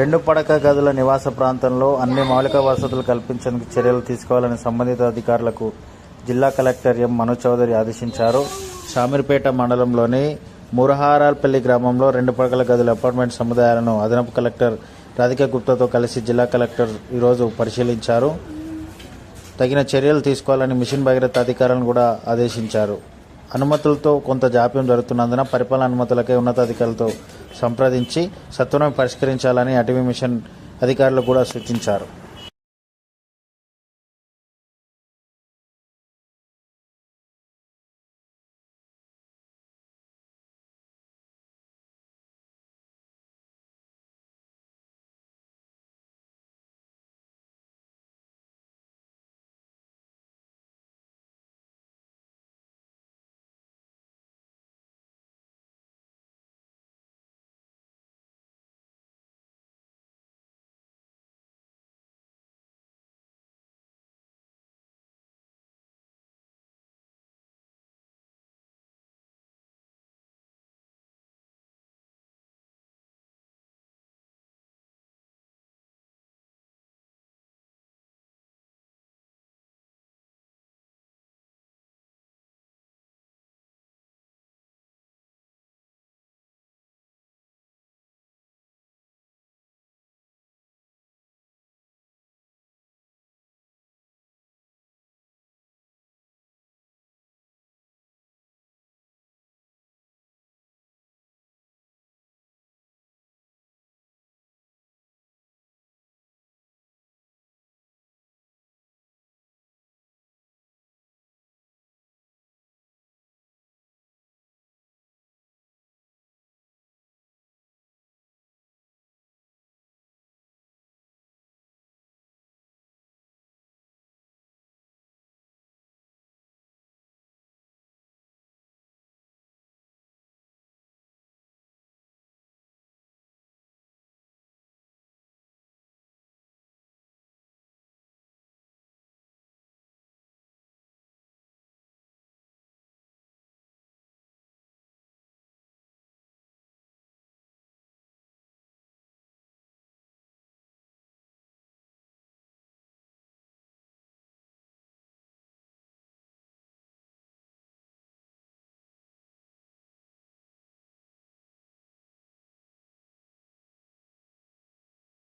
రెండు పడక గదుల నివాస ప్రాంతంలో అన్ని మౌలిక వసతులు కల్పించేందుకు చర్యలు తీసుకోవాలని సంబంధిత అధికారులకు జిల్లా కలెక్టర్ ఎం. మను చౌదరి ఆదేశించారు. షామీర్పేట మండలంలోని మురహారాల్పల్లి గ్రామంలో రెండు పడకల గదుల అపార్ట్మెంట్ సముదాయాలను అదనపు కలెక్టర్ రాధిక గుప్తాతో కలిసి జిల్లా కలెక్టర్ ఈరోజు పరిశీలించారు. తగిన చర్యలు తీసుకోవాలని మిషన్ భగీరథ అధికారులను కూడా ఆదేశించారు. అనుమతులతో కొంత జాప్యం జరుగుతున్నందున పరిపాలన అనుమతులకై ఉన్నతాధికారులతో సంప్రదించి సత్వరం పరిష్కరించాలని అటవీ మిషన్ అధికారులు కూడా సూచించారు.